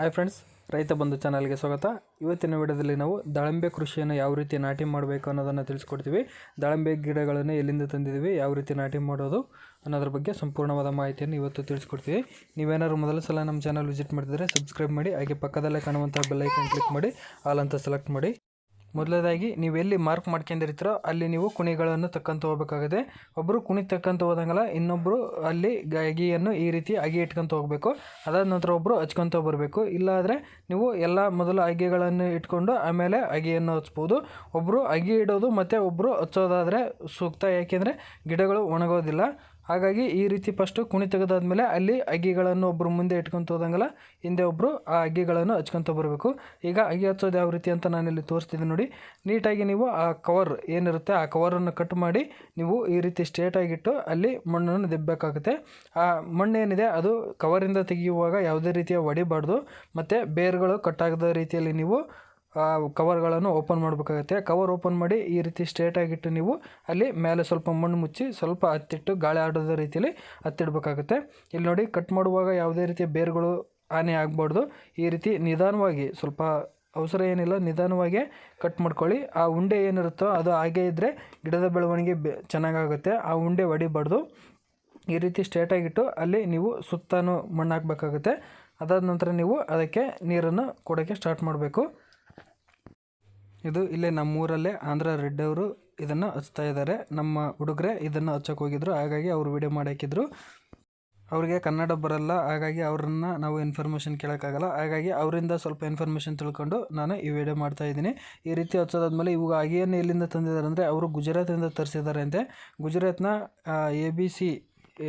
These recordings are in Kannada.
ಹಾಯ್ ಫ್ರೆಂಡ್ಸ್ ರೈತ ಬಂಧು ಚಾನಲ್ಗೆ ಸ್ವಾಗತ. ಇವತ್ತಿನ ವಿಡಿಯೋದಲ್ಲಿ ನಾವು ದಾಳಿಂಬೆ ಕೃಷಿಯನ್ನು ಯಾವ ರೀತಿ ನಾಟಿ ಮಾಡಬೇಕು ಅನ್ನೋದನ್ನು ತಿಳಿಸ್ಕೊಡ್ತೀವಿ. ದಾಳಿಂಬೆ ಗಿಡಗಳನ್ನು ಎಲ್ಲಿಂದ ತಂದಿದ್ದೀವಿ, ಯಾವ ರೀತಿ ನಾಟಿ ಮಾಡೋದು ಅನ್ನೋದ್ರ ಬಗ್ಗೆ ಸಂಪೂರ್ಣವಾದ ಮಾಹಿತಿಯನ್ನು ಇವತ್ತು ತಿಳಿಸ್ಕೊಡ್ತೀವಿ. ನೀವೇನಾದ್ರು ಮೊದಲ ಸಲ ನಮ್ಮ ಚಾನಲ್ ವಿಸಿಟ್ ಮಾಡಿದರೆ ಸಬ್ಸ್ಕ್ರೈಬ್ ಮಾಡಿ, ಹಾಗೆ ಪಕ್ಕದಲ್ಲೇ ಕಾಣುವಂಥ ಬೆಲ್ಲೈಕನ್ ಕ್ಲಿಕ್ ಮಾಡಿ, ಆಲ್ ಅಂತ ಸೆಲೆಕ್ಟ್ ಮಾಡಿ. ಮೊದಲನೇದಾಗಿ, ನೀವು ಎಲ್ಲಿ ಮಾರ್ಕ್ ಮಾಡ್ಕೊಂಡಿರ್ತೀರೋ ಅಲ್ಲಿ ನೀವು ಕುಣಿಗಳನ್ನು ತಕ್ಕಂತ ಹೋಗಬೇಕಾಗುತ್ತೆ. ಒಬ್ಬರು ಕುಣಿ ತಕ್ಕಂತ ಹೋದಂಗಲ್ಲ ಇನ್ನೊಬ್ಬರು ಅಲ್ಲಿ ಅಗಿಯನ್ನು ಈ ರೀತಿ ಅಗಿ ಇಟ್ಕೊಂತ ಹೋಗಬೇಕು. ಅದಾದ ನಂತರ ಒಬ್ಬರು ಹಚ್ಕೊಂತ ಬರಬೇಕು. ಇಲ್ಲಾದರೆ ನೀವು ಎಲ್ಲ ಮೊದಲು ಅಗಿಗಳನ್ನು ಇಟ್ಕೊಂಡು ಆಮೇಲೆ ಅಗಿಯನ್ನು ಹಚ್ಬೋದು. ಒಬ್ಬರು ಅಗಿ ಇಡೋದು ಮತ್ತು ಒಬ್ಬರು ಹಚ್ಚೋದಾದರೆ ಸೂಕ್ತ. ಯಾಕೆಂದರೆ ಗಿಡಗಳು ಒಣಗೋದಿಲ್ಲ. ಹಾಗಾಗಿ ಈ ರೀತಿ ಫಸ್ಟು ಕುಣಿ ತೆಗೆದಾದ್ಮೇಲೆ ಅಲ್ಲಿ ಅಗ್ಗಿಗಳನ್ನು ಒಬ್ಬರು ಮುಂದೆ ಇಟ್ಕೊಂತ ಹೋದಂಗಲ್ಲ, ಹಿಂದೆ ಒಬ್ಬರು ಆ ಅಗ್ಗಿಗಳನ್ನು ಹಚ್ಕೊಂತ ಬರಬೇಕು. ಈಗ ಅಗ್ಗಿ ಹಚ್ಚೋದು ಯಾವ ರೀತಿ ಅಂತ ನಾನಿಲ್ಲಿ ತೋರಿಸ್ತಿದ್ದೀನಿ ನೋಡಿ. ನೀಟಾಗಿ ನೀವು ಆ ಕವರ್ ಏನಿರುತ್ತೆ ಆ ಕವರನ್ನು ಕಟ್ ಮಾಡಿ ನೀವು ಈ ರೀತಿ ಸ್ಟ್ರೇಟಾಗಿಟ್ಟು ಅಲ್ಲಿ ಮಣ್ಣನ್ನು ದೆಬ್ಬಬೇಕಾಗುತ್ತೆ ಆ ಮಣ್ಣೇನಿದೆ ಅದು ಕವರಿಂದ ತೆಗೆಯುವಾಗ ಯಾವುದೇ ರೀತಿಯ ಹೊಡಿಬಾರ್ದು ಮತ್ತು ಬೇರುಗಳು ಕಟ್ಟಾಗದ ರೀತಿಯಲ್ಲಿ ನೀವು ಕವರ್ಗಳನ್ನು ಓಪನ್ ಮಾಡಬೇಕಾಗುತ್ತೆ. ಕವರ್ ಓಪನ್ ಮಾಡಿ ಈ ರೀತಿ ಸ್ಟ್ರೇಟಾಗಿಟ್ಟು ನೀವು ಅಲ್ಲಿ ಮೇಲೆ ಸ್ವಲ್ಪ ಮಣ್ಣು ಮುಚ್ಚಿ ಸ್ವಲ್ಪ ಹತ್ತಿಟ್ಟು ಗಾಳಿ ಆಡೋದ ರೀತಿಯಲ್ಲಿ ಹತ್ತಿಡಬೇಕಾಗುತ್ತೆ. ಇಲ್ಲಿ ನೋಡಿ ಕಟ್ ಮಾಡುವಾಗ ಯಾವುದೇ ರೀತಿಯ ಬೇರುಗಳು ಹಾನಿ ಆಗಬಾರ್ದು. ಈ ರೀತಿ ನಿಧಾನವಾಗಿ ಸ್ವಲ್ಪ ಅವಸರ ಏನಿಲ್ಲ, ನಿಧಾನವಾಗಿ ಕಟ್ ಮಾಡ್ಕೊಳ್ಳಿ. ಆ ಉಂಡೆ ಏನಿರುತ್ತೋ ಅದು ಹಾಗೇ ಇದ್ದರೆ ಗಿಡದ ಬೆಳವಣಿಗೆ ಬೆ, ಚೆನ್ನಾಗಾಗುತ್ತೆ. ಆ ಉಂಡೆ ಹೊಡಿಬಾರ್ದು ಈ ರೀತಿ ಸ್ಟ್ರೇಟಾಗಿಟ್ಟು ಅಲ್ಲಿ ನೀವು ಸುತ್ತಾನು ಮಣ್ಣು ಹಾಕಬೇಕಾಗುತ್ತೆ ಅದಾದ ನಂತರ ನೀವು ಅದಕ್ಕೆ ನೀರನ್ನು ಕೊಡೋಕ್ಕೆ ಸ್ಟಾರ್ಟ್ ಮಾಡಬೇಕು. ಇದು ಇಲ್ಲೇ ನಮ್ಮೂರಲ್ಲೇ ಆಂಧ್ರ ರೆಡ್ಡಿ ಅವರು ಇದನ್ನು ಹಚ್ತಾ ಇದ್ದಾರೆ. ನಮ್ಮ ಹುಡುಗರೇ ಇದನ್ನು ಹಚ್ಚಕ್ಕೆ ಹೋಗಿದ್ರು. ಹಾಗಾಗಿ ಅವರು ವಿಡಿಯೋ ಮಾಡಿ ಹಾಕಿದ್ರು ಅವರಿಗೆ ಕನ್ನಡ ಬರಲ್ಲ. ಹಾಗಾಗಿ ಅವ್ರನ್ನ ನಾವು ಇನ್ಫಾರ್ಮೇಷನ್ ಕೇಳೋಕ್ಕಾಗಲ್ಲ. ಹಾಗಾಗಿ ಅವರಿಂದ ಸ್ವಲ್ಪ ಇನ್ಫಾರ್ಮೇಷನ್ ತಿಳ್ಕೊಂಡು ನಾನು ಈ ವಿಡಿಯೋ ಮಾಡ್ತಾ ಇದ್ದೀನಿ. ಈ ರೀತಿ ಹಚ್ಚೋದಾದ್ಮೇಲೆ ಇವಾಗ ಆಗಿಯನ್ನು ಎಲ್ಲಿಂದ ತಂದಿದ್ದಾರೆ ಅಂದರೆ, ಅವರು ಗುಜರಾತಿಂದ ತರಿಸಿದ್ದಾರೆ ಅಂತೆ. ಗುಜರಾತ್ನ ಎ ಬಿ ಸಿ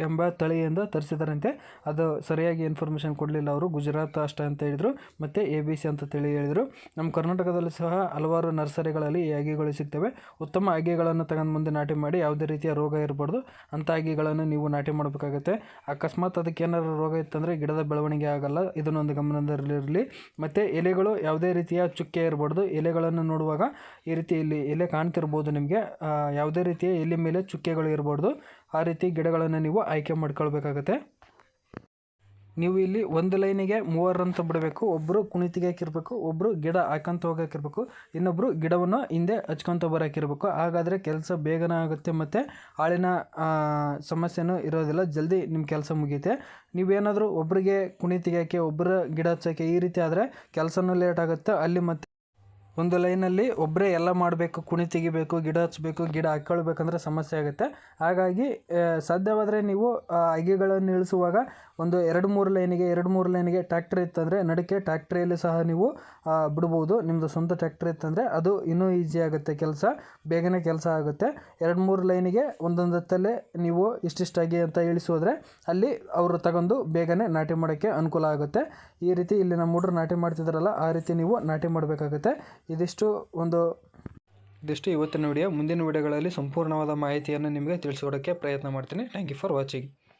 ಎಂಬ ತಳಿಯಿಂದ ತರಿಸಿದಾರಂತೆ. ಅದು ಸರಿಯಾಗಿ ಇನ್ಫಾರ್ಮೇಷನ್ ಕೊಡಲಿಲ್ಲ ಅವರು. ಗುಜರಾತ್ ಅಷ್ಟೇ ಅಂತ ಹೇಳಿದರು. ಮತ್ತು ಎ ಬಿ ಸಿ ಅಂತ ತಿಳಿ ಹೇಳಿದರು. ನಮ್ಮ ಕರ್ನಾಟಕದಲ್ಲಿ ಸಹ ಹಲವಾರು ನರ್ಸರಿಗಳಲ್ಲಿ ಈ ಅಗಿಗಳು ಸಿಗ್ತವೆ. ಉತ್ತಮ ಅಗಿಗಳನ್ನು ತಗೊಂಡು ಮುಂದೆ ನಾಟಿ ಮಾಡಿ ಯಾವುದೇ ರೀತಿಯ ರೋಗ ಇರಬಾರ್ದು. ಅಂಥ ಅಗಿಗಳನ್ನು ನೀವು ನಾಟಿ ಮಾಡಬೇಕಾಗುತ್ತೆ. ಅಕಸ್ಮಾತ್ ಅದಕ್ಕೆ ಏನಾದರೂ ರೋಗ ಇತ್ತಂದರೆ ಗಿಡದ ಬೆಳವಣಿಗೆ ಆಗಲ್ಲ. ಇದನ್ನೊಂದು ಗಮನದಲ್ಲಿರಲಿ. ಮತ್ತು ಎಲೆಗಳು ಯಾವುದೇ ರೀತಿಯ ಚುಕ್ಕೆ ಇರಬಾರ್ದು. ಎಲೆಗಳನ್ನು ನೋಡುವಾಗ ಈ ರೀತಿ ಇಲ್ಲಿ ಎಲೆ ಕಾಣ್ತಿರ್ಬೋದು ನಿಮಗೆ. ಯಾವುದೇ ರೀತಿಯ ಎಲೆ ಮೇಲೆ ಚುಕ್ಕೆಗಳು ಇರಬಾರ್ದು. ಆ ರೀತಿ ಗಿಡಗಳನ್ನು ನೀವು ಆಯ್ಕೆ ಮಾಡ್ಕೊಳ್ಬೇಕಾಗತ್ತೆ. ನೀವು ಇಲ್ಲಿ ಒಂದು ಲೈನಿಗೆ ಮೂವರಂತ ಬಿಡಬೇಕು ಒಬ್ಬರು ಕುಣಿತಿಗೆ ಹಾಕಿರ್ಬೇಕು ಒಬ್ಬರು ಗಿಡ ಹಾಕಂತ ಹೋಗೋಕಿರ್ಬೇಕು ಇನ್ನೊಬ್ಬರು ಗಿಡವನ್ನು ಹಿಂದೆ ಹಚ್ಕೊತ ಬರೋಕ್ಕಿರ್ಬೇಕು ಹಾಗಾದರೆ ಕೆಲಸ ಬೇಗನೆ ಆಗುತ್ತೆ ಮತ್ತು ಆಳಿನ ಸಮಸ್ಯೆನೂ ಇರೋದಿಲ್ಲ. ಜಲ್ದಿ ನಿಮ್ಮ ಕೆಲಸ ಮುಗಿಯುತ್ತೆ. ನೀವೇನಾದರೂ ಒಬ್ಬರಿಗೆ ಕುಣಿತಿಗೆ ಹಾಕಿ ಒಬ್ಬರ ಗಿಡ ಹಚ್ಚೋಕ್ಕೆ ಈ ರೀತಿ ಆದರೆ ಕೆಲಸನೂ ಲೇಟ್ ಆಗುತ್ತೆ. ಅಲ್ಲಿ ಮತ್ತೆ ಒಂದು ಲೈನಲ್ಲಿ ಒಬ್ಬರೇ ಎಲ್ಲ ಮಾಡಬೇಕು, ಕುಣಿ ತೆಗಿಬೇಕು, ಗಿಡ ಹಚ್ಚಬೇಕು ಗಿಡ ಹಾಕ್ಕೊಳ್ಬೇಕಂದ್ರೆ ಸಮಸ್ಯೆ ಆಗುತ್ತೆ. ಹಾಗಾಗಿ ಸಾಧ್ಯವಾದರೆ ನೀವು ಅಗೆಗಳನ್ನು ಇಳಿಸುವಾಗ ಒಂದು ಎರಡು ಮೂರು ಲೈನಿಗೆ, ಎರಡು ಮೂರು ಲೈನಿಗೆ ಟ್ಯಾಕ್ಟ್ರಿ ಇತ್ತಂದರೆ ನಡುಕೆ ಟ್ಯಾಕ್ಟ್ರಿಯಲ್ಲಿ ಸಹ ನೀವು ಬಿಡ್ಬೋದು. ನಿಮ್ಮದು ಸ್ವಂತ ಟ್ಯಾಕ್ಟ್ರಿ ಇತ್ತಂದರೆ ಅದು ಇನ್ನೂ ಈಸಿ ಆಗುತ್ತೆ ಕೆಲಸ, ಬೇಗನೆ ಕೆಲಸ ಆಗುತ್ತೆ. ಎರಡು ಮೂರು ಲೈನಿಗೆ ಒಂದೊಂದು ಹತ್ತಲ್ಲೇ ನೀವು ಇಷ್ಟಿಷ್ಟಾಗಿ ಅಂತ ಇಳಿಸೋದ್ರೆ ಅಲ್ಲಿ ಅವರು ತಗೊಂಡು ಬೇಗನೆ ನಾಟಿ ಮಾಡೋಕ್ಕೆ ಅನುಕೂಲ ಆಗುತ್ತೆ. ಈ ರೀತಿ ಇಲ್ಲಿ ನಮ್ಮ ಹುಡುಗರು ನಾಟಿ ಮಾಡ್ತಿದ್ದಾರಲ್ಲ, ಆ ರೀತಿ ನೀವು ನಾಟಿ ಮಾಡಬೇಕಾಗುತ್ತೆ. ಇದಿಷ್ಟು ಒಂದು ಇದಿಷ್ಟು ಇವತ್ತಿನ ವಿಡಿಯೋ ಮುಂದಿನ ವಿಡಿಯೋಗಳಲ್ಲಿ ಸಂಪೂರ್ಣವಾದ ಮಾಹಿತಿಯನ್ನು ನಿಮಗೆ ತಿಳಿಸ್ಕೊಡೋಕ್ಕೆ ಪ್ರಯತ್ನ ಮಾಡ್ತೀನಿ. Thank you for watching